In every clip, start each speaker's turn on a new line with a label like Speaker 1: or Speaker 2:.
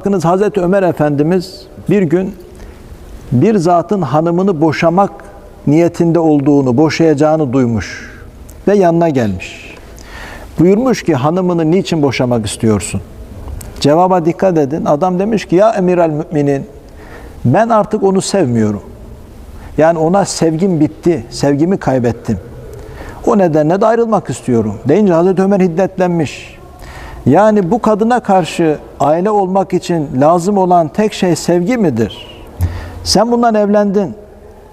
Speaker 1: Bakınız Hazreti Ömer Efendimiz bir gün bir zatın hanımını boşamak niyetinde olduğunu, boşayacağını duymuş ve yanına gelmiş. Buyurmuş ki hanımını niçin boşamak istiyorsun? Cevaba dikkat edin. Adam demiş ki ya emir el müminin ben artık onu sevmiyorum. Yani ona sevgim bitti, sevgimi kaybettim. O nedenle de ayrılmak istiyorum. Deyince Hazreti Ömer hiddetlenmiş. Yani bu kadına karşı aile olmak için lazım olan tek şey sevgi midir? Sen bundan evlendin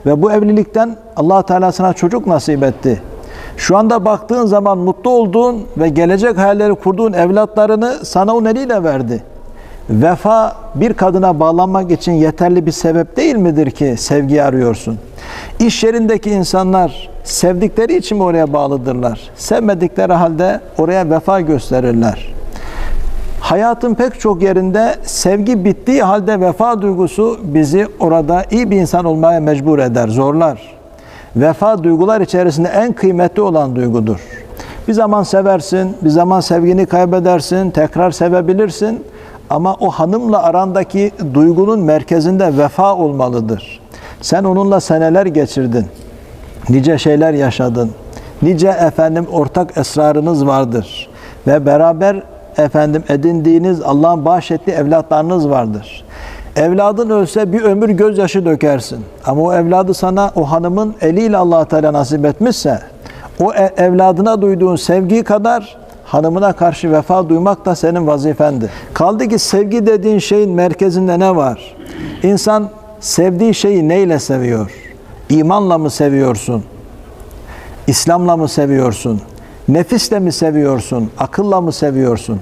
Speaker 1: ve bu evlilikten allah Teala sana çocuk nasip etti. Şu anda baktığın zaman mutlu olduğun ve gelecek hayalleri kurduğun evlatlarını sana o eliyle verdi. Vefa bir kadına bağlanmak için yeterli bir sebep değil midir ki sevgiyi arıyorsun? İş yerindeki insanlar sevdikleri için mi oraya bağlıdırlar? Sevmedikleri halde oraya vefa gösterirler. Hayatın pek çok yerinde sevgi bittiği halde vefa duygusu bizi orada iyi bir insan olmaya mecbur eder, zorlar. Vefa duygular içerisinde en kıymetli olan duygudur. Bir zaman seversin, bir zaman sevgini kaybedersin, tekrar sevebilirsin. Ama o hanımla arandaki duygunun merkezinde vefa olmalıdır. Sen onunla seneler geçirdin. Nice şeyler yaşadın. Nice efendim ortak esrarınız vardır. Ve beraber efendim edindiğiniz Allah'ın bahşettiği evlatlarınız vardır. Evladın ölse bir ömür gözyaşı dökersin. Ama o evladı sana o hanımın eliyle allah Teala nasip etmişse o e- evladına duyduğun sevgi kadar hanımına karşı vefa duymak da senin vazifendi. Kaldı ki sevgi dediğin şeyin merkezinde ne var? İnsan sevdiği şeyi neyle seviyor? İmanla mı seviyorsun? İslam'la mı seviyorsun? Nefisle mi seviyorsun? Akılla mı seviyorsun?